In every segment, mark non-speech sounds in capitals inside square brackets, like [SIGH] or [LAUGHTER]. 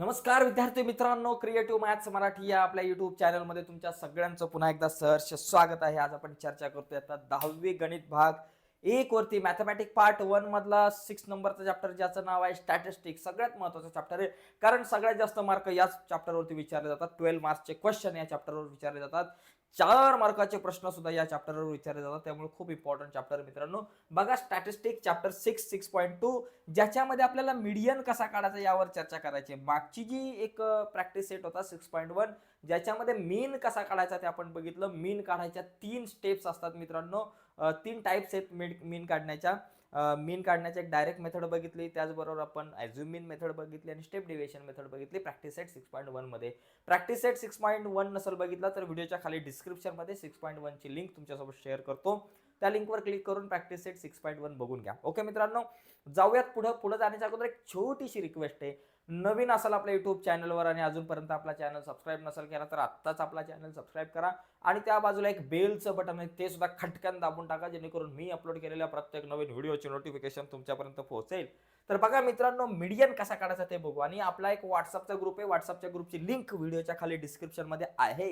नमस्कार विद्यार्थी मित्रांनो क्रिएटिव्ह मॅथ्स मराठी या आपल्या युट्यूब चॅनलमध्ये तुमच्या सगळ्यांचं पुन्हा एकदा सहर्ष स्वागत आहे. आज आपण चर्चा करतोय आता दहावी गणित भाग एक वरती मॅथमॅटिक पार्ट वन मधला सिक्स नंबरचा चॅप्टर ज्याचं नाव आहे स्टॅटिस्टिक सगळ्यात महत्त्वाचा चॅप्टर आहे. कारण सगळ्यात जास्त मार्क याच चॅप्टरवरती विचारले जातात. ट्वेल्व मार्क्सचे क्वेश्चन या चॅप्टरवर विचारले जातात. चार मार्काचे प्रश्न सुद्धा या चॅप्टरवर विचारले जातात. त्यामुळे खूप इम्पॉर्टंट चॅप्टर मित्रांनो. बघा statistic chapter six six point two ज्याच्यामध्ये आपल्याला मीडियन कसा काढायचा यावर चर्चा करायची मागची जी एक प्रॅक्टिस सेट होता सिक्स पॉईंट वन ज्याच्यामध्ये मीन कसा काढायचा ते आपण बघितलं. मीन काढायच्या तीन स्टेप्स असतात मित्रांनो. तीन टाईप्स आहेत मीन काढण्याच्या. मीन काढण्याची एक डायरेक्ट मेथड बघितली. त्याचबरोबर आपण ॲझ्युम मीन मेथड बघितली आणि स्टेप डिव्हिएशन मेथड बघितली. प्रॅक्टिस सेट सिक्स पॉईंट वनमध्ये practice set six point one नसेल बघितला तर व्हिडिओच्या खाली डिस्क्रिप्शनमध्ये सिक्स पॉईंट वनची लिंक तुमच्यासोबत शेअर करतो. त्या लिंकवर क्लिक करून practice set six point one बघून घ्या. ओके मित्रांनो जाऊयात पुढं. पुढं जाण्याच्या अगोदर एक छोटीशी रिक्वेस्ट आहे. नवीन असाल आपल्या युट्यूब चॅनलवर आणि अजूनपर्यंत आपला चॅनल सबस्क्राईब नसेल केला तर आत्ताच आपला चॅनल सबस्क्राईब करा. आणि त्या बाजूला एक बेलचं बटन आहे ते सुद्धा खटकन दाबून टाका जेणेकरून मी अपलोड केलेल्या प्रत्येक नवीन व्हिडिओची नोटिफिकेशन तुमच्यापर्यंत पोहोचेल. तर बघा मित्रांनो मीडियन कसा काढायचा ते बघू. आणि आपला एक व्हॉट्सअपचा ग्रुप आहे. व्हॉट्सअपच्या ग्रुपची लिंक व्हिडिओच्या खाली डिस्क्रिप्शनमध्ये आहे.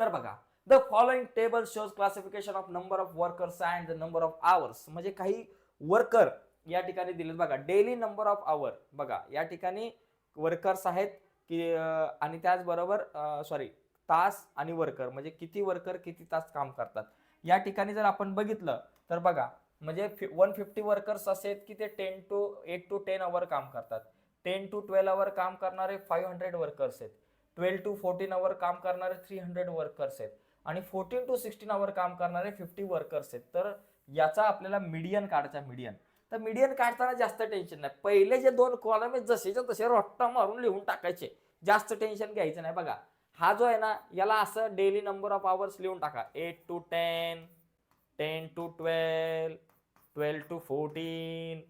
तर बघा the following table shows classification of number of workers and the number of hours म्हणजे काही वर्कर या ठिकाणी दिलेत बघा. डेली नंबर ऑफ आवर बघा या ठिकाणी वर्कर्स आहेत की आणि त्याचबरोबर सॉरी तास आणि वर्कर म्हणजे किती वर्कर किती तास काम करतात. या ठिकाणी जर आपण बघितलं तर बघा म्हणजे वन फिफ्टी वर्कर्स असे आहेत की ते ten to eight to ten hour काम करतात. टेन टू ट्वेल्व अवर काम करणारे फाईव्ह हंड्रेड वर्कर्स आहेत. ट्वेल्व टू फोर्टीन अवर काम करणारे थ्री हंड्रेड वर्कर्स आहेत. आणि फोर्टीन टू सिक्स्टीन अवर काम करणारे फिफ्टी वर्कर्स आहेत. तर याचा आपल्याला मीडियन काढायचा मीडियन तर मीडियन काढताना जास्त टेन्शन नाही. पहिले जे दोन कॉलम आहेत जसेच्या तसे रोट्टा मारून लिहून टाकायचे. जास्त टेन्शन घ्यायचं नाही बघा. हा जो आहे ना याला असं डेली नंबर ऑफ आवर्स लिहून टाका. Eight to ten ten to twelve twelve to fourteen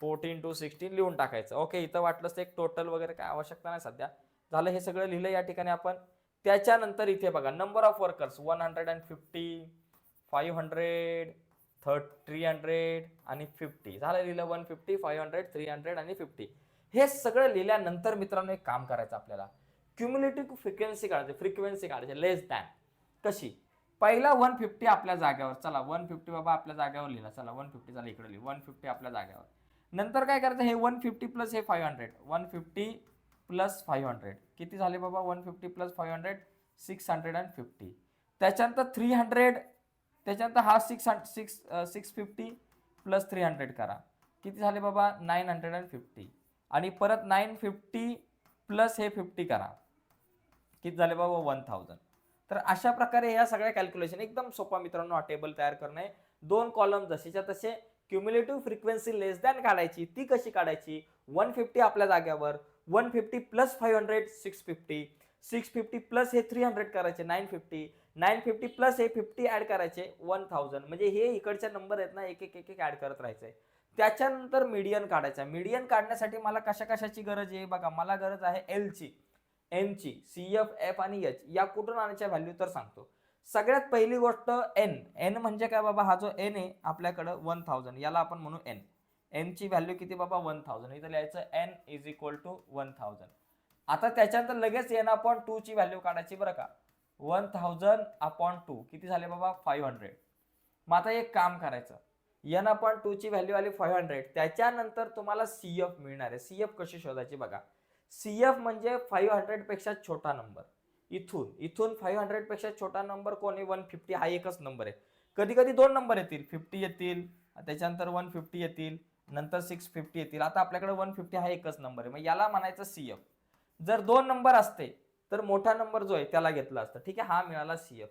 fourteen to sixteen लिहून टाकायचं. ओके इथं वाटलंच एक टोटल वगैरे काय आवश्यकता नाही सध्या. झालं हे सगळं लिहिलं या ठिकाणी आपण. त्याच्यानंतर इथे बघा number of workers one hundred and fifty five hundred third three hundred आणि फिफ्टी. झालं लिहिलं one fifty five hundred three hundred आणि फिफ्टी. हे सगळं लिहिल्यानंतर मित्रांनो एक काम करायचं आपल्याला. क्युम्युलेटिव्ह फ्रिक्वेन्सी काढायची फ्रिक्वेन्सी काढायची लेस दॅन कशी? पहिला वन फिफ्टी आपल्या जागेवर. चला वन फिफ्टी बाबा आपल्या जागेवर लिहिला. चला वन फिफ्टी चला इकडे लिहि. वन फिफ्टी आपल्या जागेवर. नंतर काय करायचं? हे वन फिफ्टी प्लस हे five hundred. One fifty plus five hundred. किती झाले बाबा? One fifty plus five hundred six hundred and fifty. त्याच्यानंतर थ्री हंड्रेड त्याच्यानंतर हा six six six fifty plus three hundred करा. किती झाले बाबा? नाईन हंड्रेड अँड फिफ्टी आणि परत नाईन फिफ्टी प्लस हे फिफ्टी करा. किती झाले बाबा? वन थाउजंड तर अशा प्रकारे या सगळ्या कॅल्क्युलेशन एकदम सोपा मित्रांनो हा टेबल तयार करणे. दोन कॉलम जसेच्या तसे क्युम्युलेटिव्ह फ्रिक्वेन्सी लेस दॅन काढायची ती कशी काढायची? वन फिफ्टी आपल्या जाग्यावर one fifty plus five hundred six fifty six fifty plus हे थ्री हंड्रेड करायचे nine fifty nine fifty plus हे फिफ्टी ॲड करायचे वन थाउजंड. म्हणजे हे इकडच्या नंबर आहेत ना एक एक एक एक ॲड करत राहायचं. आहे त्याच्यानंतर मीडियन काढायचा. मीडियन काढण्यासाठी मला कशा कशाची गरज आहे? बघा मला गरज आहे एलची एनची सी एफ एफ आणि एच या कुठून आणायच्या व्हॅल्यू तर सांगतो. सगळ्यात पहिली गोष्ट एन एन म्हणजे काय बाबा? हा जो एन आहे आपल्याकडं वन थाउजंड. याला आपण म्हणू एन एनची व्हॅल्यू किती बाबा? One thousand. इथं लिहायचं N is equal to one thousand. आता त्याच्यानंतर लगेच एन अपॉन टू ची व्हॅल्यू काढायची बरं का? वन थाउजंड अपॉन टू किती झाले बाबा? फाईव्ह हंड्रेड मग आता एक काम करायचं. एन अपॉन टू ची व्हॅल्यू आली फाईव्ह हंड्रेड त्याच्यानंतर तुम्हाला सी एफ मिळणार आहे. सी एफ कशी शोधायची बघा. सी एफ म्हणजे फाईव्ह हंड्रेडपेक्षा छोटा नंबर इथून इथून फाईव्ह हंड्रेडपेक्षा छोटा नंबर कोणी? वन फिफ्टी हा एकच नंबर आहे. कधी कधी दोन नंबर येतील. फिफ्टी येतील. त्याच्यानंतर वन फिफ्टी येतील. नंतर सिक्स फिफ्टी येतील. आता आपल्याकडे वन फिफ्टी हा एकच नंबर आहे. मग याला म्हणायचं सी एफ जर दोन नंबर असते तर मोठा नंबर जो आहे त्याला घेतला असतं. ठीक आहे? हा मिळाला सी एफ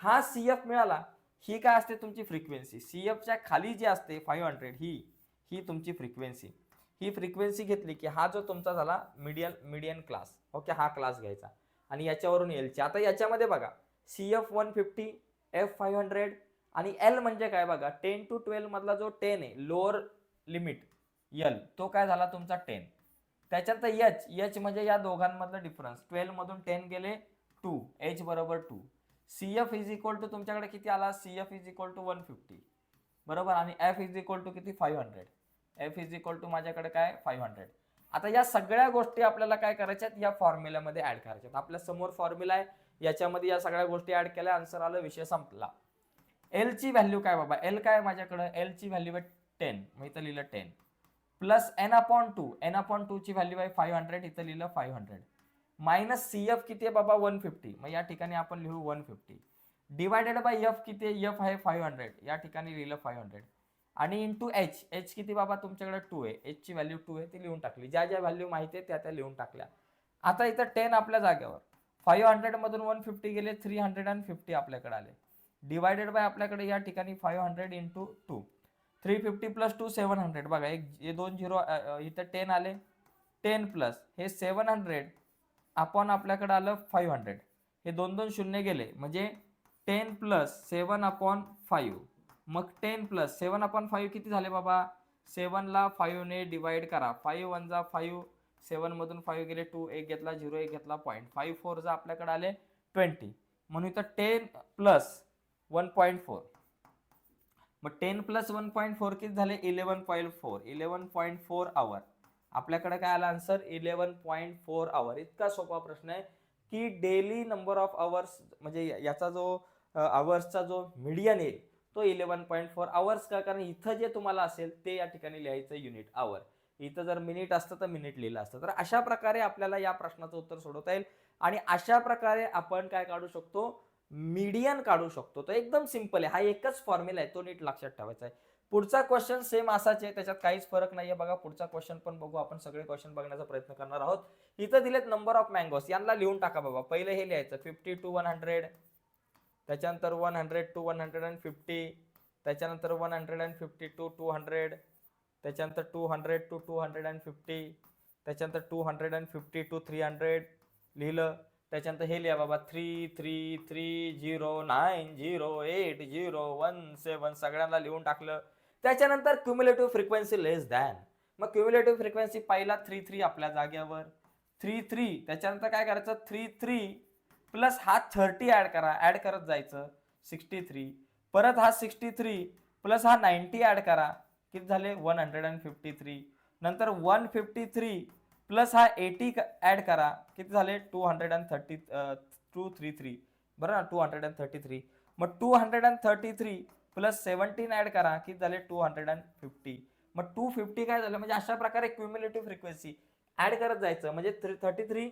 हा सी एफ मिळाला ही काय असते तुमची फ्रिक्वेन्सी सी एफच्या खाली जी असते फाईव्ह हंड्रेड ही ही तुमची फ्रिक्वेन्सी ही फ्रिक्वेन्सी घेतली की हा जो तुमचा झाला मिडियन मिडियन क्लास ओके हा क्लास घ्यायचा. आणि याच्यावरून एलची आता याच्यामध्ये बघा C F one fifty F five hundred आणि एल म्हणजे काय बघा? टेन टू ट्वेल्व मधला जो टेन आहे लोअर लिमिट यल तो काय झाला तुमचा टेन त्याच्यानंतर एच एच म्हणजे या दोघांमधलं डिफरन्स ट्वेल्व मधून टेन गेले टू एच बरोबर two C F is equal to तुमच्याकडे किती आला? C F is equal to one fifty बरोबर? आणि एफ इज इक्वल टू किती? Five hundred F is equal to माझ्याकडे काय? फाईव्ह हंड्रेड आता या सगळ्या गोष्टी आपल्याला काय करायच्यात या फॉर्म्युल्यामध्ये ऍड करायच्यात आपल्यासमोर फॉर्म्युला आहे. याच्यामध्ये या सगळ्या गोष्टी ऍड केल्या. आन्सर आलं. विषय संपला. एलची व्हॅल्यू काय बाबा? एल काय माझ्याकडे? एलची व्हॅल्यू आहे टेन मी इथं लिहिलं ten plus N upon two N upon two ची व्हॅल्यू आहे फाईव्ह हंड्रेड इथं लिहिलं five hundred minus C F किती आहे बाबा? वन फिफ्टी मग या ठिकाणी आपण लिहू one fifty divided by F किती आहे? एफ आहे फाईव्ह हंड्रेड या ठिकाणी लिहिलं फाईव्ह हंड्रेड आणि इंटू एच एच किती बाबा? तुमच्याकडे टू आहे. एचची व्हॅल्यू टू आहे ती लिहून टाकली. ज्या ज्या व्हॅल्यू माहिती आहे त्या त्या लिहून टाकल्या. आता इथं टेन आपल्या जागेवर. फाईव्ह हंड्रेडमधून वन फिफ्टी गेले थ्री हंड्रेड अँड फिफ्टी आपल्याकडे आले. डिवायडेड बाय आपल्याकडे या ठिकाणी five hundred into two three fifty plus two seven hundred. बघा एक हे दोन झिरो इथं टेन आले. टेन प्लस हे सेवन हंड्रेड आपण आपल्याकडे आलं फाईव्ह हंड्रेड. हे दोन दोन शून्य गेले म्हणजे ten plus seven upon five. मग ten plus seven upon five किती झाले बाबा? सेवनला फाईव्हने डिवाईड करा. फाईव्ह वन जा फाईव्ह सेवनमधून फाईव्ह गेले टू एक घेतला झिरो एक घेतला पॉईंट. फाईव्ह फोर जा आपल्याकडे आले ट्वेंटी. म्हणून इथं ten plus one point four. मग ten plus one point four किती झाले? Eleven point four eleven point four hour आपल्याकडे काय आला answer eleven point four hour इतका सोपा प्रश्न आहे की डेली नंबर ऑफ आवर्स म्हणजे याचा जो आवर्सचा जो मीडियन येईल तो इलेवन पॉईंट फोर आवर्स का? कारण इथं जे तुम्हाला असेल ते या ठिकाणी लिहायचं युनिट आवर इथं जर मिनिट असतं तर मिनिट लिहिलं असतं. तर अशा प्रकारे आपल्याला या प्रश्नाचं उत्तर सोडवता येईल. आणि अशा प्रकारे आपण काय काढू शकतो? मीडियन काढू शकतो. तर एकदम सिंपल आहे. हा एकच फॉर्म्युला आहे. तो नीट लक्षात ठेवायचा आहे. पुढचा क्वेश्चन सेम असाच आहे. त्याच्यात काहीच फरक नाहीये. बघा पुढचा क्वेश्चन पण बघू. आपण सगळे क्वेश्चन बघण्याचा प्रयत्न करणार आहोत. इथं दिलेत नंबर ऑफ मँगोस यांना लिहून टाका बाबा. पहिले हे लिहायचं. फिफ्टी टू वन हंड्रेड त्याच्यानंतर one hundred two one hundred and fifty त्याच्यानंतर one hundred and fifty two two hundred त्याच्यानंतर two hundred two two hundred and fifty त्याच्यानंतर two hundred and fifty two three hundred लिहिलं. त्याच्यानंतर हे लिहा बाबा three three three zero nine zero eight zero one seven सगळ्यांना लिहून टाकलं. त्याच्यानंतर क्युम्युलेटिव्ह फ्रिक्वेन्सी लेस दॅन मग क्युम्युलेटिव्ह फ्रिक्वेन्सी पहिला थ्री थ्री आपल्या जागेवर थ्री थ्री त्याच्यानंतर काय करायचं? थ्री थ्री प्लस हा थर्टी ॲड करा ॲड करत जायचं. सिक्स्टी थ्री परत हा सिक्स्टी थ्री प्लस हा नाईन्टी ॲड करा. किती झाले? One hundred and fifty three नंतर वन फिफ्टी थ्री प्लस हा एटी ॲड करा. किती झाले? Two hundred and thirty two three three बरं ना? Two hundred and thirty three मग two hundred and thirty three plus seventeen add करा. किती झाले? टू हंड्रेड अँड फिफ्टी मग टू फिफ्टी काय झालं? म्हणजे अशा प्रकारे क्युम्युलेटिव्ह फ्रिक्वेन्सी ॲड करत जायचं. म्हणजे three thirty three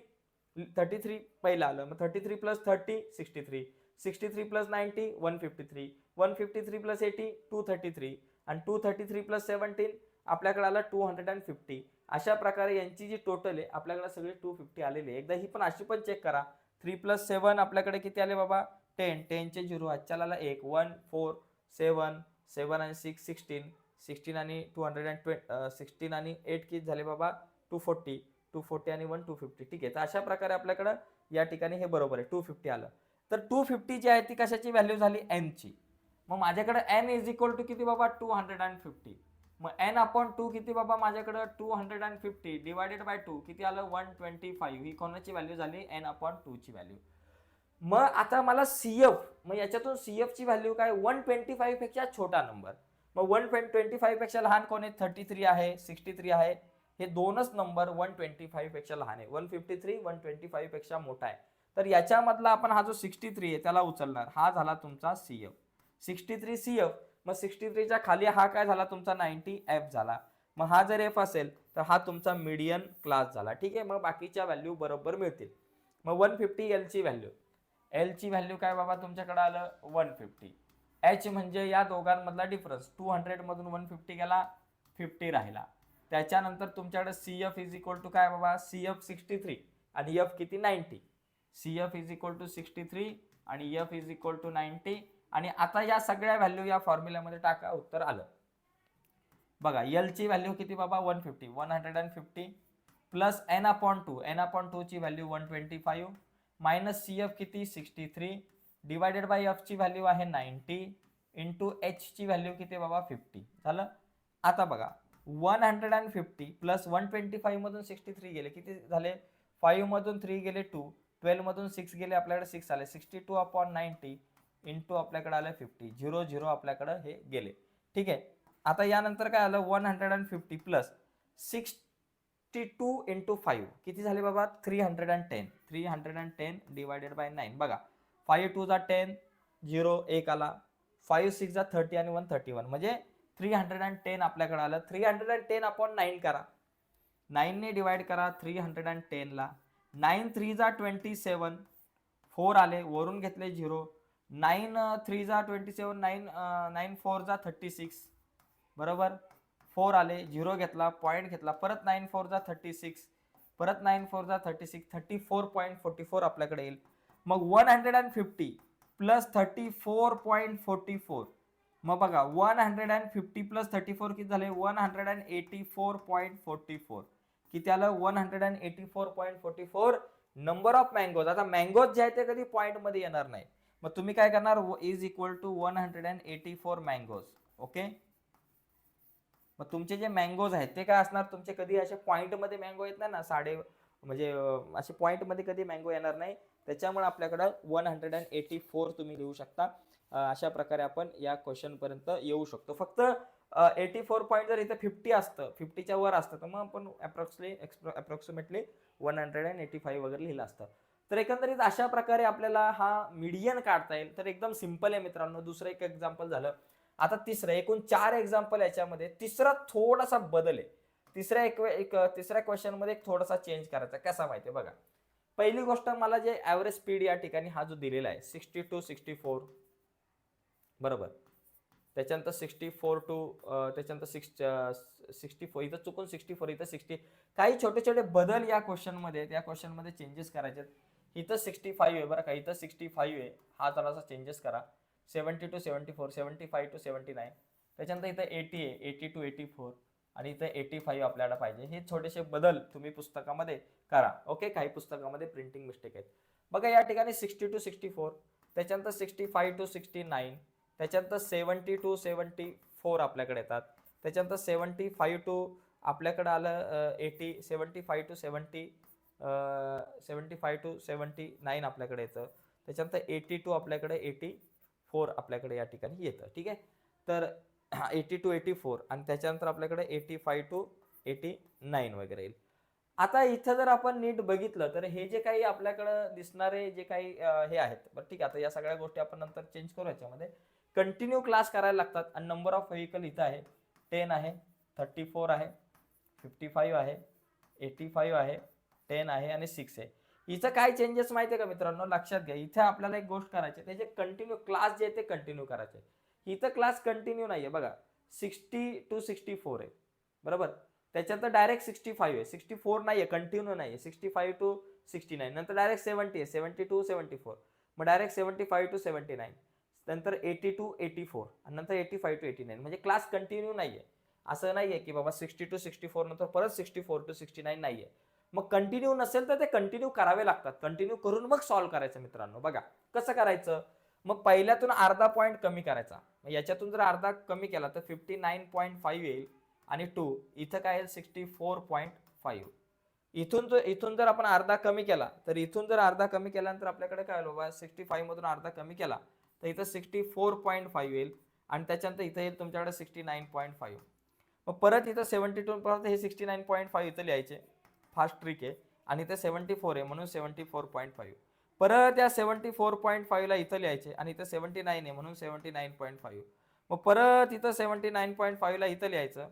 thirty three पहिलं आलं. मग thirty three plus thirty sixty three sixty three plus ninety one fifty three one fifty three plus eighty two thirty three आणि two thirty three plus seventeen आपल्याकडे आलं to hundred and fifty अशा प्रकारे यांची जी total आहे आपल्याकडे सगळी to fifty आलेली आहे एकदा ही पण अशी पण चेक करा. थ्री प्लस सेवन आपल्याकडे किती आले बाबा? Ten टेनचे zero. आजच्याला एक. वन फोर सेवन सेवन आणि सिक्स सिक्स्टीन सिक्स्टीन आणि two hundred and twe sixteen आणि एट किती झाले बाबा? टू फोर्टी टू फोर्टी आणि वन टू फिफ्टी ठीक आहे. तर अशा प्रकारे आपल्याकडं या ठिकाणी हे बरोबर आहे. टू फिफ्टी आलं. तर टू फिफ्टी जी आहे ती कशाची व्हॅल्यू झाली? एनची मग माझ्याकडे एन इज इक्वल टू किती बाबा? टू हंड्रेड अँड फिफ्टी मग एन अपॉन टू किती बाबा माझ्याकडं? Two hundred and fifty divided by two किती आलं? वन ट्वेंटी फाईव्ह ही कोणाची व्हॅल्यू झाली? एन अपॉन टूची व्हॅल्यू मग आता मला सी एफ मग याच्यातून सी एफची व्हॅल्यू काय? वन ट्वेंटी फाईव्हपेक्षा छोटा नंबर मग वन ट्वेंटी फाईव्हपेक्षा लहान कोण आहे? थर्टी थ्री आहे सिक्स्टी थ्री आहे. हे दोनच नंबर वन ट्वेंटी फाईव्हपेक्षा लहान आहे. One fifty three one twenty फाईव्हपेक्षा मोठा आहे. तर याच्यामधला आपण हा जो सिक्स्टी थ्री आहे त्याला उचलणार. हा झाला तुमचा C F sixty three C F मग सिक्स्टी थ्रीच्या खाली हा काय झाला? तुमचा नाईन्टी एफ झाला. मग हा जर एफ असेल तर हा तुमचा मीडियन क्लास झाला. ठीक आहे? मग बाकीच्या व्हॅल्यू बरोबर मिळतील. मग वन फिफ्टी एलची व्हॅल्यू एलची व्हॅल्यू काय बाबा तुमच्याकडे आलं? वन फिफ्टी एच म्हणजे या दोघांमधला डिफरन्स टू हंड्रेडमधून वन फिफ्टी गेला फिफ्टी राहिला. त्याच्यानंतर तुमच्याकडे C F is equal to काय बाबा? सी एफ सिक्स्टी थ्री आणि एफ किती? Ninety C F is equal to sixty three आणि F is equal to ninety आणि आता या सगळ्या व्हॅल्यू या फॉर्म्युल्यामध्ये टाका उत्तर आलं. बघा एलची व्हॅल्यू किती बाबा? One fifty one hundred and fifty plus N upon two N upon टूची value one twenty five minus C F किती? सिक्स्टी थ्री डिवायडेड बाय एफची व्हॅल्यू आहे नाईन्टी इंटू एचची व्हॅल्यू किती बाबा? फिफ्टी झालं? आता बघा one hundred and fifty plus one twenty फाईव्हमधून sixty three गेले. किती झाले? फाईव्हमधून थ्री गेले टू ट्वेल्वमधून सिक्स गेले आपल्याकडे सिक्स आले. Sixty two upon ninety into आपल्याकडे आलं फिफ्टी झिरो झिरो आपल्याकडं हे गेले. ठीक आहे? आता यानंतर काय आलं? One hundred and fifty plus sixty two into five किती झाले बाबा? Three hundred and ten three hundred and ten divided by nine बघा फाईव्ह टू जा टेन झिरो एक आला. फाईव्ह सिक्स जा थर्टी आणि वन थर्टी वन म्हणजे थ्री हंड्रेड अँड टेन आपल्याकडे आलं. Three hundred and ten upon nine करा. नाईनने डिवाइड करा थ्री हंड्रेड अँड टेनला नाईन थ्री जा ट्वेंटी सेवन फोर आले. वरून घेतले झिरो नाईन थ्री जा twenty seven nine nine four जा थर्टी सिक्स बरोबर? फोर आले झिरो घेतला पॉईंट घेतला परत नाईन फोर जा थर्टी सिक्स परत नाईन फोर जा thirty six thirty four point forty four आपल्याकडे येईल. मग one hundred and fifty plus thirty four point forty four मग बघा one hundred and fifty plus thirty four किती झाले? One hundred and eighty four point forty four किती आलं? One hundred and eighty four point forty four number of mangoes आता mangoes जे आहे ते कधी पॉईंटमध्ये येणार नाही मग तुम्ही काय करणार? Is equal to one hundred and eighty four mangoes okay मग तुमचे जे मँगोज आहेत ते काय असणार? तुमचे कधी असे पॉईंटमध्ये मँगो येत नाही ना? साडे म्हणजे असे पॉईंटमध्ये कधी मँगो येणार नाही? त्याच्यामुळे आपल्याकडं one hundred and eighty four तुम्ही लिहू शकता. अशा प्रकारे आपण या क्वेश्चनपर्यंत येऊ शकतो. फक्त एटी फोर पॉईंट जर इथं फिफ्टी असतं फिफ्टीच्या वर असतं तर मग आपण approxly approximately one hundred and eighty five वगैरे लिहिलं असतं. तर एकंदरीत अशा प्रकारे आपल्याला हा मीडियन काढता येईल. तर एकदम सिंपल आहे मित्रांनो. दुसरं एक एक्झाम्पल झालं. आता तिसरं एकूण चार एक्झाम्पल याच्यामध्ये तिसरा थोडासा बदल आहे. तिसऱ्या एक एक तिसऱ्या क्वेश्चनमध्ये एक थोडासा चेंज करायचा कसा माहिती आहे? बघा. पहिली गोष्ट मला जे ॲव्हरेज स्पीड या ठिकाणी हा जो दिलेला आहे सिक्स्टी टू सिक्स्टी फोर बरोबर. त्याच्यानंतर सिक्स्टी फोर टू त्याच्यानंतर सिक्स सिक्स्टी फोर इथं चुकून सिक्स्टी फोर इथं सिक्स्टी काही छोटे छोटे बदल या क्वेश्चनमध्ये त्या क्वेश्चनमध्ये चेंजेस करायचे आहेत. इथं सिक्स्टी फाईव्ह आहे बरं का इथं सिक्स्टी फाईव्ह आहे. हा जरासा चेंजेस करा. Seventy two seventy four seventy five two seventy nine त्याच्यानंतर इथं एटी आहे एटी टू एटी फोर आणि इथं एटी फाईव्ह आपल्याला पाहिजे. हे छोटेसे बदल तुम्ही पुस्तकामध्ये करा. ओके? काही पुस्तकामध्ये प्रिंटिंग मिस्टेक आहेत. बघा या ठिकाणी सिक्स्टी टू सिक्स्टी फोर त्याच्यानंतर sixty five two sixty nine त्याच्यानंतर सेवन्टी टू सेवन्टी फोर आपल्याकडे येतात. त्याच्यानंतर सेवन्टी फाईव्ह टू आपल्याकडं आलं eighty seventy five two seventy seventy five two seventy nine आपल्याकडे येतं. त्याच्यानंतर एटी टू आपल्याकडे एटी फोर आपल्याकडे या ठिकाणी येतं. ठीक आहे? तर [CLEARS THROAT] एटी टू एटी फोर आणि त्याच्यानंतर आपल्याकडे eighty five two eighty nine वगैरे येईल. आता इथं जर आपण नीट बघितलं तर हे जे काही आपल्याकडं दिसणारे जे काही हे आहेत बरं ठीक आहे आता या सगळ्या गोष्टी आपण नंतर चेंज करू याच्यामध्ये. कंटिन्यू क्लास करायला लागतात आणि नंबर ऑफ व्हेकल इथं आहे. टेन आहे थर्टी फोर आहे फिफ्टी फाईव्ह आहे एटी फाईव्ह आहे टेन आहे आणि सिक्स आहे. इथं काय चेंजेस माहिती आहे का मित्रांनो? लक्षात घ्या इथे आपल्याला एक गोष्ट करायची त्याचे कंटिन्यू क्लास जे आहे ते कंटिन्यू करायचे इथं क्लास कंटिन्यू नाही आहे बघा. सिक्स्टी टू सिक्स्टी फोर आहे. बरोबर? त्याच्यानंतर डायरेक्ट सिक्स्टी फाईव्ह आहे. सिक्स्टी फोर नाही आहे कंटिन्यू नाही आहे sixty five two sixty nine नंतर डायरेक्ट सेवन्टी आहे. सेवन्टी टू सेवन्टी फोर मग direct seventy five two seventy nine नंतर एटी टू एटी फोर आणि नंतर eighty five two eighty nine म्हणजे क्लास कंटिन्यू नाही आहे असं नाही आहे की बाबा सिक्स्टी टू सिक्स्टी फोर नंतर परत sixty four two sixty nine नाही आहे मग कंटिन्यू नसेल तर ते कंटिन्यू करावे लागतात. कंटिन्यू करून मग सॉल्व्ह करायचं मित्रांनो. बघा कसं करायचं? मग पहिल्यातून अर्धा पॉईंट कमी करायचा. मग याच्यातून जर अर्धा कमी केला तर फिफ्टी नाईन पॉईंट फाईव्ह येईल आणि टू इथं काय येईल? सिक्स्टी फोर पॉईंट फाईव्ह इथून जर इथून जर आपण अर्धा कमी केला तर इथून जर अर्धा कमी केल्यानंतर आपल्याकडे काय होईल बाबा सिक्स्टी फाईव्हमधून अर्धा कमी केला. तर इथं सिक्स्टी फोर पॉईंट फाईव्ह येईल आणि त्याच्यानंतर इथं येईल तुमच्याकडे सिक्स्टी नाईन पॉईंट फाईव्ह मग परत इथं सेवन्टी टूपर्यंत हे सिक्स्टी नाईन पॉईंट फाईव्ह इथं लिहायचे. फास्ट ट्रिक आहे आणि ते सेवन्टी फोर आहे म्हणून सेवन्टी फोर पॉईंट फाईव्ह. परत त्या सेवन्टी फोर पॉईंट फाईव्हला इथं लिहायचे आणि इथं सेवन्टी नाईन आहे म्हणून सेवन्टी नाईन पॉईंट फाईव्ह. मग परत इथं सेवन्टी नाईन पॉईंट फाईव्हला इथं लिहायचं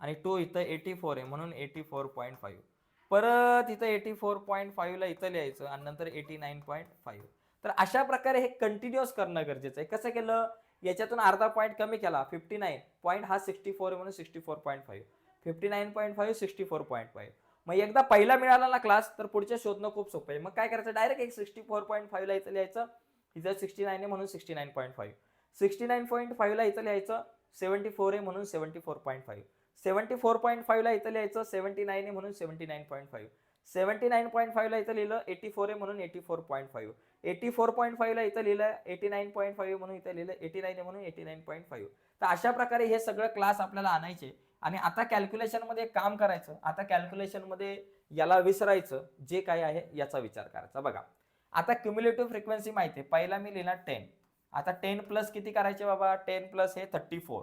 आणि टू इथं एटी फोर आहे म्हणून एटी फोर पॉईंट फाईव्ह. परत इथं एटी फोर पॉईंट फाईव्हला इथं लिहायचं आणि नंतर एटी नाईन पॉईंट फाईव्ह. तर अशा प्रकारे हे कंटिन्युअस करणं गरजेचं आहे. कसं केलं? याच्यातून अर्धा पॉईंट कमी केला फिफ्टी नाईन पॉईंट हा सिक्स्टी फोर म्हणून sixty four point five fifty nine point five sixty four point five. मग एकदा पहिला मिळाला ना क्लास तर पुढच्या शोधणं खूप सोपं आहे. मग काय करायचं? डायरेक्ट एक सिक्स्टी फोर पॉईंट फाईव्हला इथं लिहायचं. इथं सिक्स्टी नाईन आहे म्हणून sixty nine point five. Sixty nine point फाईव्हला इथं लिहायचं. सेवन्टी फोर आहे म्हणून seventy four point five. Seventy four point फाईव्हला इथं लिहायचं. सेवन्टी नाईन आहे म्हणून seventy nine point five. Seventy nine point फाईव्हला इथं लिहिलं एटी फोर आहे म्हणून eighty four point five. Eighty four point फाईव्हला इथं लिहिलं एटी नाईन पॉईंट फाईव्ह म्हणून इथं लिहिलं एटी नाईन आहे म्हणून एटी नाईन पॉईंट फाईव्ह. तर अशा प्रकारे हे सगळं क्लास आपल्याला आणायचे. आणि आता कॅल्क्युलेशनमध्ये काम करायचं. आता कॅल्क्युलेशनमध्ये याला विसरायचं जे काय आहे याचा विचार करायचा. बघा आता क्युम्युलेटिव्ह फ्रिक्वेन्सी माहिती आहे. पहिला मी लिहिला टेन आता टेन प्लस किती करायचे बाबा? टेन प्लस हे थर्टी फोर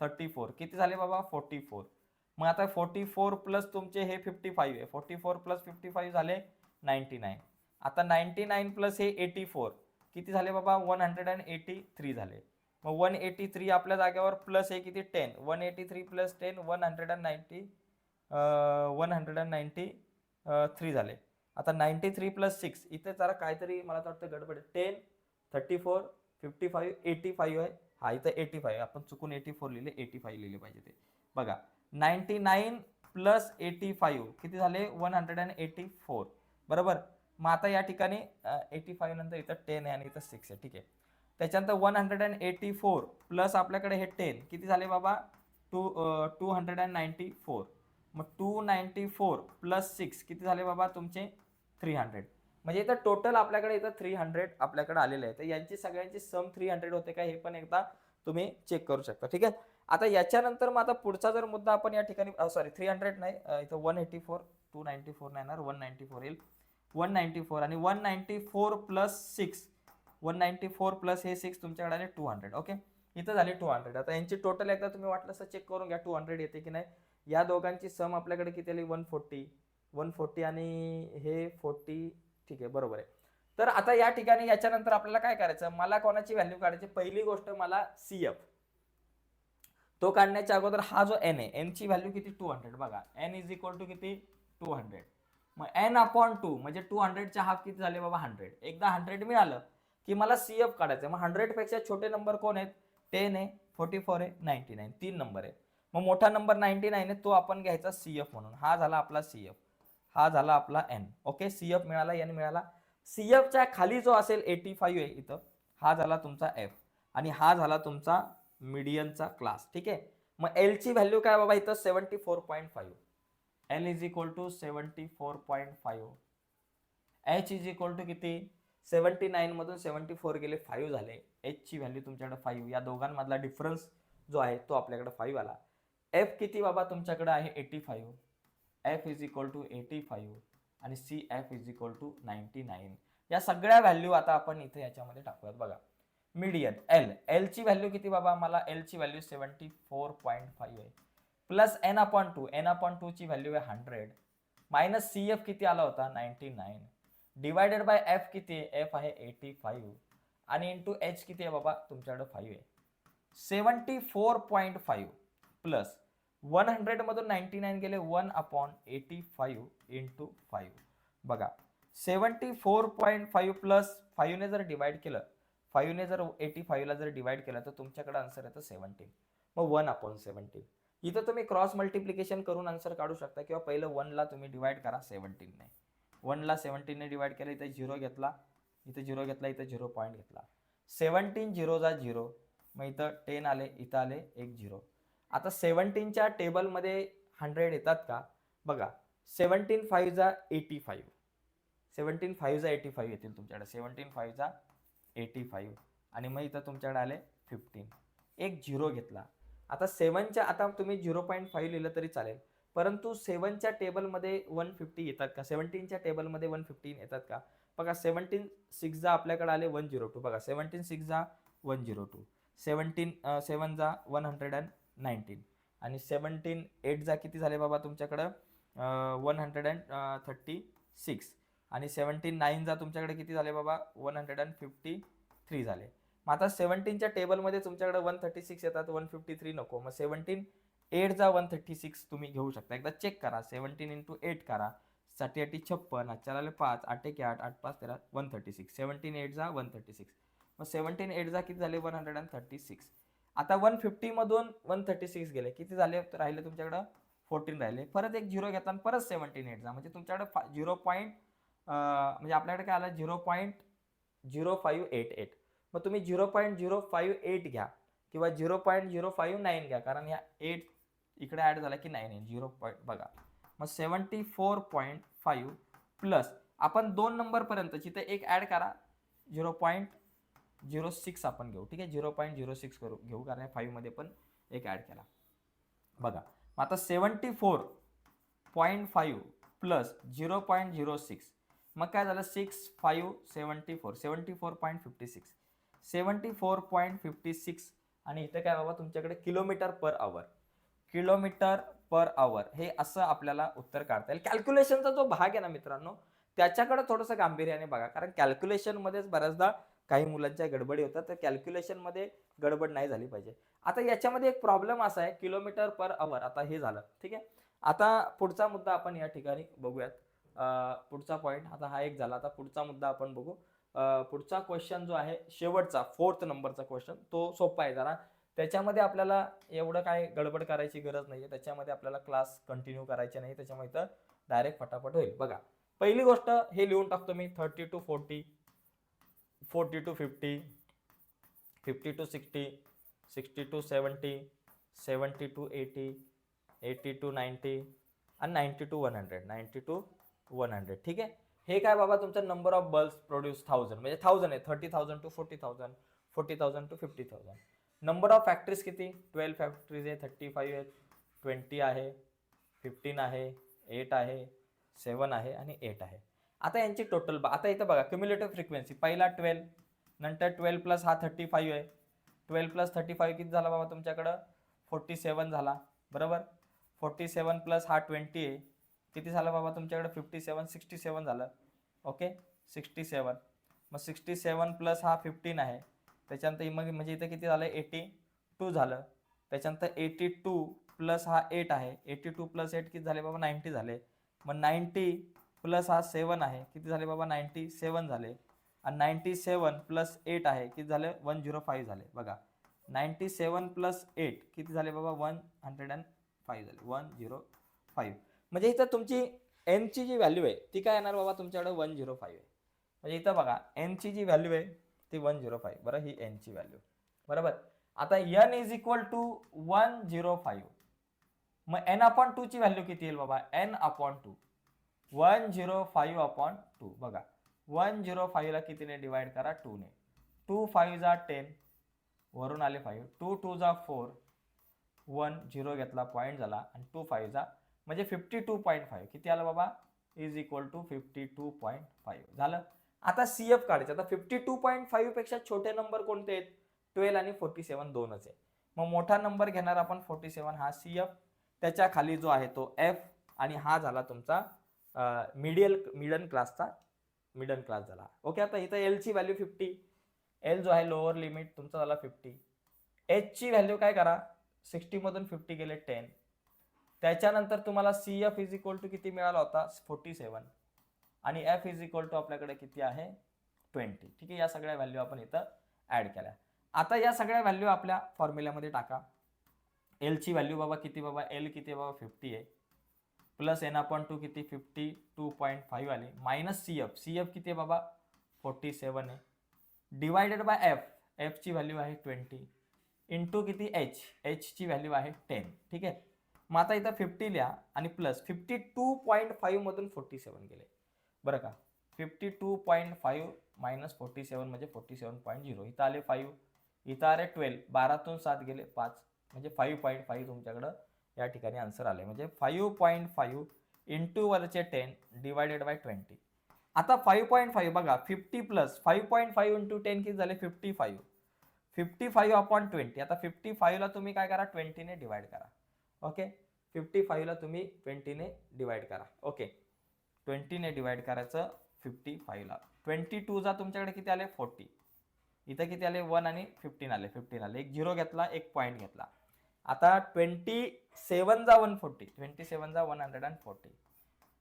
थर्टी फोर किती झाले बाबा? फोर्टी फोर मग आता फोर्टी फोर प्लस तुमचे हे फिफ्टी फाईव्ह आहे. Forty four plus fifty five झाले नाईन्टी नाईन आता नाईन्टी नाईन प्लस हे एटी फोर किती झाले बाबा? One hundred and eighty three झाले. मग वन एटी थ्री आपल्या जागेवर प्लस हे किती ten one eighty three plus ten one hundred and ninety one hundred and ninety three झाले. आता नाईन्टी थ्री प्लस सिक्स इथे जरा काहीतरी मला तर वाटतं गडबड ten thirty four fifty five eighty five आहे. हा इथं एटी फाईव्ह आपण चुकून एटी फोर लिहिले एटी फाईव्ह लिहिले पाहिजे ते. बघा ninety nine plus eighty five किती झाले? One hundred and eighty four बरोबर? मग आता या ठिकाणी एटी फाईव्ह नंतर इथं टेन आहे आणि इथं सिक्स आहे. ठीक आहे? त्याच्यानंतर one hundred and eighty four plus आपल्याकडे हे टेन किती झाले बाबा? Two two hundred and ninety four मग two ninety four plus six किती झाले बाबा तुमचे? थ्री हंड्रेड म्हणजे इथं टोटल आपल्याकडे इथं थ्री हंड्रेड आपल्याकडे आलेले आहे तर यांची सगळ्यांची सम थ्री हंड्रेड होते का हे पण एकदा तुम्ही चेक करू शकता. ठीक आहे? आता याच्यानंतर मग आता पुढचा जर मुद्दा आपण या ठिकाणी सॉरी थ्री हंड्रेड नाही इथं one eighty four two ninety four नाही येणार वन नाईन्टी फोर येईल. वन नाईन्टी फोर आणि one ninety four plus six one ninety four plus हे सिक्स तुमच्याकडे आले टू हंड्रेड ओके इथं झाले टू हंड्रेड आता यांची टोटल एकदा तुम्ही वाटलं असं चेक करून घ्या टू हंड्रेड येते की नाही. या दोघांची सम आपल्याकडे किती आली? वन फोर्टी वन फोर्टी आणि हे फोर्टी ठीक आहे बरोबर आहे. तर आता या ठिकाणी याच्यानंतर आपल्याला काय करायचं? मला कोणाची व्हॅल्यू काढायची? पहिली गोष्ट मला सी एफ तो काढण्याच्या अगोदर हा जो एन आहे एन ची व्हॅल्यू किती? टू हंड्रेड बघा एन इज इक्वल टू किती? टू हंड्रेड मग एन अपॉन टू म्हणजे टू हंड्रेडच्या हाफ किती झाले? बाबा हंड्रेड एकदा हंड्रेड मिळालं की मला सी एफ काढायचं मग हंड्रेडपेक्षा छोटे नंबर कोण आहेत? टेन आहे फोर्टी फोर आहे नाईन्टी नाईन तीन नंबर आहे मग मोठा नंबर नाईन्टी नाईन आहे तो आपण घ्यायचा सी एफ म्हणून. हा झाला आपला सी एफ हा झाला आपला एन ओके सी एफ मिळाला एन मिळाला. सी एफच्या खाली जो असेल एटी फाईव्ह आहे इथं हा झाला तुमचा एफ आणि हा झाला तुमचा मिडियनचा क्लास ठीक आहे? मग एलची व्हॅल्यू काय बाबा इथं? Seventy four point five L is equal to seventy four point five H is equal to किती? सेवन्टी नाईनमधून सेवन्टी फोर गेले फाईव्ह झाले. एचची व्हॅल्यू तुमच्याकडे फाईव्ह या दोघांमधला डिफरन्स जो आहे तो आपल्याकडे फाईव्ह आला. एफ किती बाबा तुमच्याकडे आहे? Eighty five F is equal to eighty five आणि C F is equal to ninety nine या सगळ्या व्हॅल्यू आता आपण इथे याच्यामध्ये टाकूयात बघा. मीडियन एल एलची व्हॅल्यू किती बाबा? मला एलची value seventy four point five आहे. Plus N upon two N upon टूची value आहे हंड्रेड मायनस सी एफ किती आला होता? Ninety nine divided by F किती आहे? एफ आहे एटी फाईव्ह आणि इंटू एच किती आहे बाबा? तुमच्याकडे फाईव्ह आहे. Seventy four point five plus one हंड्रेडमधून ninety nine गेले one upon eighty five into five बघा seventy four point five plus फाईव्हने जर डिवाईड केलं फाईव्हने जर एटी फाईव्हला जर डिवाईड केलं तर तुमच्याकडे आन्सर येतं सेवन्टीन मग वन अपॉन सेवन्टीन इथं तुम्ही क्रॉस मल्टिप्लिकेशन करून आन्सर काढू शकता किंवा पहिलं वनला तुम्ही डिवाईड करा सेवन्टीनने वनला सेवन्टीनने डिवाईड केलं इथं झिरो घेतला इथं झिरो घेतला इथं झिरो पॉईंट घेतला. सेवन्टीन झिरोचा झिरो मग इथं टेन आले इथं आले एक झिरो आता सेवन्टीनच्या टेबलमध्ये हंड्रेड येतात का? बघा सेवन्टीन फाईव्हचा एटी फाईव्ह सेवन्टीन फाईव्हचा एटी फाईव्ह येतील तुमच्याकडे. सेवन्टीन फाईव्हचा एटी फाईव्ह आणि मग इथं तुमच्याकडे आले फिफ्टीन एक झिरो घेतला. आता सेवनच्या आता तुम्ही झिरो पॉईंट फाईव्ह लिहिलं तरी चालेल. परंतु सेवनच्या टेबलमध्ये वन फिफ्टी येतात का? सेवन्टीनच्या टेबलमध्ये वन फिफ्टीन येतात का? बघा सेवन्टीन सिक्स जा आपल्याकडे आले वन झिरो टू. बघा सेवन्टीन सिक्स जा one zero two. Seventeen seven जा वन हंड्रेड अँड नाईन्टीन. आणि सेवन्टीन एट जा किती झाले बाबा तुमच्याकडं? One hundred and thirty six. आणि सेवन्टीन नाईन जा तुमच्याकडे किती झाले बाबा? One hundred and fifty three झाले. मग आता सेवन्टीनच्या टेबलमध्ये तुमच्याकडे वन थर्टी सिक्स येतात वन फिफ्टी थ्री नको. मग सेवन्टीन एट जा वन थर्टी सिक्स तुम्ही घेऊ शकता. एकदा चेक करा. सेवन्टीन इंटू एट करा. साठी अटी छप्पन आजच्या पाच आठ एक आठ आठ पाच तेरा one thirty six seventeen eight जा वन थर्टी सिक्स मग सेवन्टीन एट जा किती झाले? One hundred and thirty six आता वन फिफ्टीमधून वन थर्टी सिक्स गेले. किती झाले? राहिले तुमच्याकडं फोर्टीन राहिले. परत एक झिरो घेता आणि परत सेवन्टीन एट जा. म्हणजे तुमच्याकडे फा झिरो पॉईंट म्हणजे आपल्याकडे काय आलं? Zero point zero five eight eight मग तुम्ही zero point zero five eight घ्या. किंवा zero point zero five nine घ्या. कारण ह्या एट इकडे ॲड झाला की नाही नाही झिरो पॉईंट बघा. मग seventy four point five plus आपण दोन नंबरपर्यंत जिथे एक ॲड करा. झिरो पॉईंट झिरो सिक्स आपण घेऊ. ठीक आहे? झिरो पॉईंट झिरो सिक्स करू घेऊ कारण या फाईव्हमध्ये पण एक ॲड केला. बघा. मग आता seventy four point five plus zero point zero six मग काय झालं? Six five seventy four seventy four point fifty six seventy four point fifty six आणि इथं काय बाबा? तुमच्याकडे kilometre per hour kilometre per hour हे असं आपल्याला उत्तर काढता येईल. कॅल्क्युलेशनचा जो भाग आहे ना मित्रांनो त्याच्याकडे थोडंसं गांभीर्याने बघा. कारण कॅल्क्युलेशनमध्येच बऱ्याचदा काही मुलांच्या गडबडी होतात. तर कॅल्क्युलेशनमध्ये गडबड नाही झाली पाहिजे. आता याच्यामध्ये एक प्रॉब्लेम असा आहे किलोमीटर पर आवर आता हे झालं. ठीक आहे? आता पुढचा मुद्दा आपण या ठिकाणी बघूयात. पुढचा पॉईंट आता हा एक झाला. आता पुढचा मुद्दा आपण बघू. पुढचा क्वेश्चन जो आहे शेवटचा फोर्थ नंबरचा क्वेश्चन तो सोपा आहे जरा. त्याच्यामध्ये आपल्याला एवढं काय गडबड करायची गरज नाहीये. त्याच्यामध्ये आपल्याला क्लास कंटिन्यू करायचे नाही. त्याच्यामुळे तर डायरेक्ट फटाफट होईल. बघा पहिली गोष्ट हे लिहून टाकतो मी. Thirty to forty forty to fifty fifty to sixty sixty to seventy seventy to eighty eighty to ninety आणि ninety to one hundred ninety to one hundred ठीक आहे? हे काय बाबा तुमचं number of bulbs produce thousand म्हणजे thousand आहे. Thirty thousand to forty thousand forty thousand to fifty thousand number of factories किती? ट्वेल्व फॅक्टरीज आहे थर्टी फाईव्ह आहेत ट्वेंटी आहे फिफ्टीन आहे एट आहे सेवन आहे आणि एट आहे. आता यांची टोटल आता इथं बघा क्युम्युलेटिव्ह फ्रिक्वेन्सी पहिला ट्वेल्व नंतर ट्वेल्व प्लस हा थर्टी फाईव्ह आहे. ट्वेल्व प्लस थर्टी फाईव्ह किती झाला बाबा तुमच्याकडं? फोर्टी सेवन झाला. बरोबर? फोर्टी सेवन प्लस हा ट्वेंटी आहे. किती झालं बाबा तुमच्याकडे? फिफ्टी सेवन सिक्स्टी सेवन झालं. ओके सिक्स्टी सेवन मग सिक्स्टी सेवन प्लस हा फिफ्टीन आहे. त्याच्यानंतर मग म्हणजे इथं किती झालं? एटी टू झालं. त्याच्यानंतर एटी टू प्लस हा एट आहे. एटी टू प्लस एट किती झाले? बाबा नाईन्टी झाले. मग नाईन्टी प्लस हा सेवन आहे. किती झाले? बाबा नाईन्टी सेवन झाले. आणि नाईन्टी सेवन प्लस एट आहे. किती झाले? वन झिरो फाईव्ह झाले. बघा. नाईन्टी सेवन प्लस एट किती झाले? बाबा वन हंड्रेड अँड फाईव्ह झाले. वन झिरो फाईव्ह म्हणजे इथं तुमची एनची जी व्हॅल्यू आहे ती काय येणार? बाबा तुमच्याकडे वन झिरो फाईव्ह आहे. म्हणजे इथं बघा एनची जी व्हॅल्यू आहे ती वन झिरो फाईव्ह बरं? ही एनची व्हॅल्यू बरोबर? आता N is equal to one zero five. मग एन अपॉन टूची व्हॅल्यू किती येईल बाबा? N upon two one zero five upon two बघा. वन झिरो फाईव्हला कितीने डिवाइड करा? टूने. टू फाईव्ह जा टेन. वरून आले फाईव्ह. टू टू जा फोर. वन झिरो घेतला पॉईंट झाला. आणि टू फाईव्ह जा. म्हणजे फिफ्टी टू पॉईंट फाईव्ह किती आलं बाबा? Is equal to fifty two point five झालं? आता सी एफ काढायचं. आता फिफ्टी टू पॉईंट फाईव्हपेक्षा छोटे नंबर कोणते आहेत? ट्वेल्व आणि फोर्टी सेवन दोनच आहे. मग मोठा नंबर घेणार आपण फोर्टी सेवन हा सी एफ त्याच्याखाली जो आहे तो एफ आणि हा झाला तुमचा मिडियल मिडन क्लासचा मिडन क्लास झाला. ओके आता इथं एलची व्हॅल्यू फिफ्टी एल जो आहे लोअर लिमिट तुमचा झाला फिफ्टी एचची व्हॅल्यू काय करा? सिक्स्टीमधून फिफ्टी गेले टेन त्याच्यानंतर तुम्हाला C F is equal to किती मिळाला होता? फोर्टी सेवन आणि एफ इज इक्वल टू आपल्याकडे किती आहे? ट्वेंटी ठीक आहे या सगळ्या व्हॅल्यू आपण इथं ॲड केल्या. आता या सगळ्या व्हॅल्यू आपल्या फॉर्म्युल्यामध्ये टाका. एलची व्हॅल्यू बाबा किती बाबा? एल किती बाबा? फिफ्टी आहे. प्लस एन अपॉन टू किती? फिफ्टी टू पॉईंट फाईव्ह आले. Minus C F C F किती आहे बाबा? फोर्टी सेवन आहे डिवायडेड बाय एफ एफची व्हॅल्यू आहे ट्वेंटी इंटू किती? एच एचची व्हॅल्यू आहे टेन ठीक आहे? मग आता इथं फिफ्टी लिहा आणि प्लस फिफ्टी टू पॉईंट फाईव्हमधून फोर्टी सेवन गेले. बरं का. Fifty two point five minus forty seven म्हणजे फोर्टी सेवन पॉईंट झिरो इथं आले फाईव्ह इथं आले ट्वेल्व बारातून सात गेले पाच. म्हणजे फाईव्ह पॉईंट फाईव्ह तुमच्याकडं या ठिकाणी आन्सर आले म्हणजे फाईव्ह पॉईंट फाईव्ह इंटू वरचे टेन डिवायडेड बाय ट्वेंटी आता फाईव्ह पॉईंट फाईव्ह बघा fifty plus five point five into ten किती झाले? Fifty five fifty five upon twenty आता फिफ्टी फाईव्हला तुम्ही काय करा? ट्वेंटीने डिवाईड करा. ओके फिफ्टी फाईव्हला तुम्ही ट्वेंटीने डिवाईड करा. ओके ट्वेंटीने डिवाइड करायचं फिफ्टी फाईव्हला ट्वेंटी टूचा तुमच्याकडे किती आले? फोर्टी इथं किती आले? वन आणि फिफ्टीन आले. फिफ्टीन आले. एक झिरो घेतला एक पॉईंट घेतला. आता ट्वेंटी सेवनचा one forty twenty सेवनचा one hundred and forty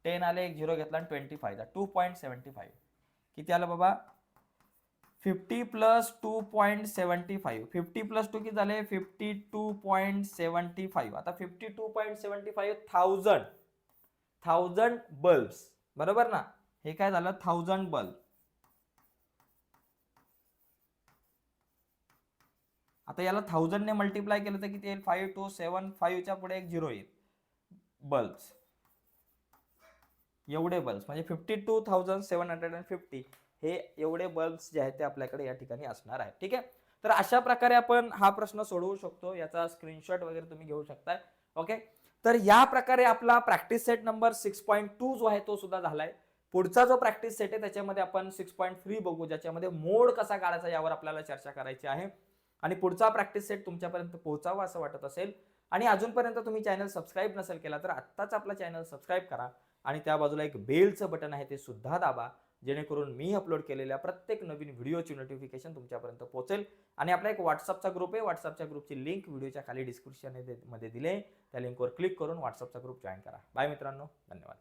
ten आले एक झिरो घेतला आणि twenty five two point seventy five किती आलं बाबा? Fifty plus two point seventy five fifty plus two किती झाले? Fifty two point seventy five आता fifty two point seventy five thousand thousand bulbs बरोबर ना? हे काय झालं? थाउजंड बल्ब आता याला थाउजंडने मल्टिप्लाय केलं तर किती येईल? फाईव्ह टू सेवन फाईव्हच्या पुढे एक झिरो येईल. बल्ब्स एवढे बल्ब्स म्हणजे fifty two thousand seven hundred and fifty हे एवढे बल्ब्स जे आहेत ते आपल्याकडे या ठिकाणी असणार आहे. ठीक आहे? तर अशा प्रकारे आपण हा प्रश्न सोडवू शकतो. याचा स्क्रीनशॉट वगैरे तुम्ही घेऊ शकताय. ओके तर या प्रकारे आपला practice set number six point two जो आहे तो सुद्धा झालाय. पुढचा जो प्रॅक्टिस सेट आहे त्याच्यामध्ये आपण सिक्स पॉईंट थ्री बघू ज्याच्यामध्ये मोड कसा काढायचा यावर आपल्याला चर्चा करायची आहे. आणि पुढचा प्रॅक्टिस सेट तुमच्यापर्यंत पोहोचावा असं वाटत असेल. आणि अजूनपर्यंत तुम्ही चॅनल सबस्क्राईब नसेल केला तर आत्ताच आपला चॅनल सबस्क्राईब करा. आणि त्या बाजूला एक बेलचं बटन आहे ते सुद्धा दाबा. जेणेकरून मी अपलोड केलेल्या प्रत्येक नवीन व्हिडिओची नोटिफिकेशन तुमच्यापर्यंत पोहोचेल. आणि आपला एक व्हॉट्सअपचा ग्रुप आहे. व्हॉट्सअपच्या ग्रुपची लिंक व्हिडिओच्या खाली डिस्क्रिप्शनमध्ये दिले. त्या लिंकवर क्लिक करून व्हॉट्सअपचा ग्रुप जॉईन करा. बाय मित्रांनो. धन्यवाद.